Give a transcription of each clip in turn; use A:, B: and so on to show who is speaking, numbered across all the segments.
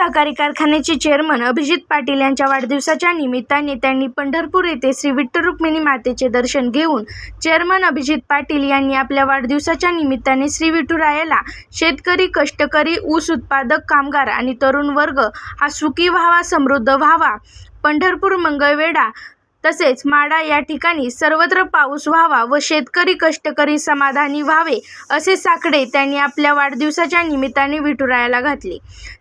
A: सहकारी कारखान्याचे चेअरमन अभिजित पाटील यांच्या वाढदिवसाच्या निमित्ताने त्यांनी पंढरपूर येथे श्री विठ्ठल रुक्मिणी मातेचे दर्शन घेऊन चेअरमन अभिजित पाटील यांनी आपल्या वाढदिवसाच्या निमित्ताने श्री विठुरायाला शेतकरी कष्टकरी ऊस उत्पादक कामगार आणि तरुण वर्ग हा सुखी व्हावा समृद्ध व्हावा पंढरपूर मंगळवेढा तसेच माडा या ठिकाणी सर्वत्र पाऊस व्हावा व शेतकरी कष्टकरी समाधानी व्हावे असे साकडे त्यांनी आपल्या वाढदिवसाच्या निमित्ताने विठुरायाला घातले.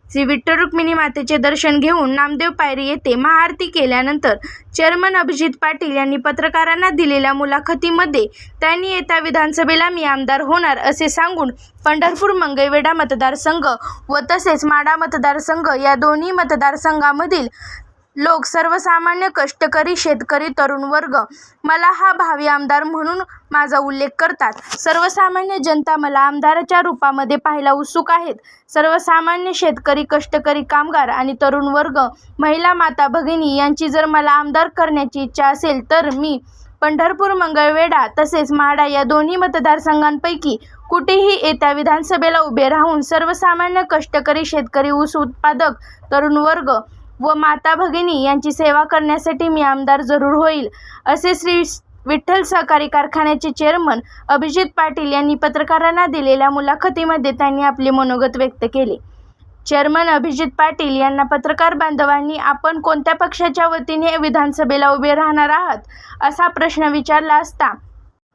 A: श्री विठ्ठल रुक्मिणी मातेचे दर्शन घेऊन नामदेव पायरी येथे महाआरती केल्यानंतर चेअरमन अभिजित पाटील यांनी पत्रकारांना दिलेल्या मुलाखतीमध्ये त्यांनी येत्या विधानसभेला मी आमदार होणार असे सांगून पंढरपूर मंगळवेढा मतदारसंघ व तसेच माडा मतदारसंघ या दोन्ही मतदारसंघामधील लोक सर्वसामान्य कष्टकरी शेतकरी तरुण वर्ग. मला हा भावी आमदार म्हणून माझा उल्लेख करतात. सर्वसामान्य जनता मला आमदाराच्या रूपामध्ये पाहायला उत्सुक आहेत. सर्वसामान्य शेतकरी कष्टकरी कामगार आणि तरुण वर्ग महिला माता भगिनी यांची जर मला आमदार करण्याची इच्छा असेल तर मी पंढरपूर मंगळवेढा तसेच म्हाडा या दोन्ही मतदारसंघांपैकी कुठेही येत्या विधानसभेला उभे राहून सर्वसामान्य कष्टकरी शेतकरी ऊस उत्पादक तरुण वर्ग व माता भगिनी यांची सेवा करण्यासाठी मी आमदार जरूर होईल असे श्री विठ्ठल सहकारी कारखान्याचे चेअरमन अभिजित पाटील यांनी पत्रकारांना दिलेल्या मुलाखतीमध्ये त्यांनी आपले मनोगत व्यक्त केले. चेअरमन अभिजित पाटील यांना पत्रकार बांधवांनी आपण कोणत्या पक्षाच्या वतीने विधानसभेला उभे राहणार आहात असा प्रश्न विचारला असता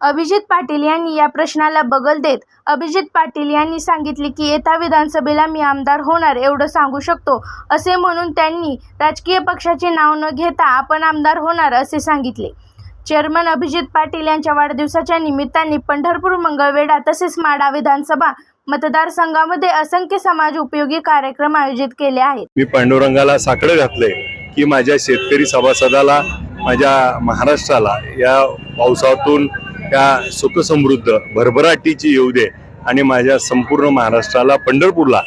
A: अभिजित पाटील यांनी या प्रश्नाला बगल देत अभिजित पाटील यांनी सांगितले की येत्या विधानसभेला मी आमदार होणार एवढं सांगू शकतो असे म्हणून त्यांनी राजकीय पक्षाचे नाव न घेता आपण आमदार होणार असे सांगितले. चेअरमन अभिजित पाटील यांच्या वाढदिवसाच्या निमित्ताने पंढरपूर मंगळवेढा तसेच माडा विधानसभा मतदारसंघामध्ये असंख्य समाज उपयोगी कार्यक्रम आयोजित केले आहेत.
B: मी पांडुरंगाला साकडं घातले की माझ्या शेतकरी सभासदाला माझ्या महाराष्ट्राला या पावसातून त्या सुखसमृद्ध भरभराटीची येऊ दे आणि माझ्या संपूर्ण महाराष्ट्राला पंढरपूरला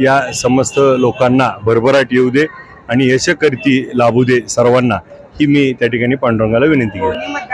B: या समस्त लोकांना भरभराट येऊ दे आणि यशकर्ती लाभू दे सर्वांना ही मी त्या ठिकाणी पांडुरंगाला विनंती केली.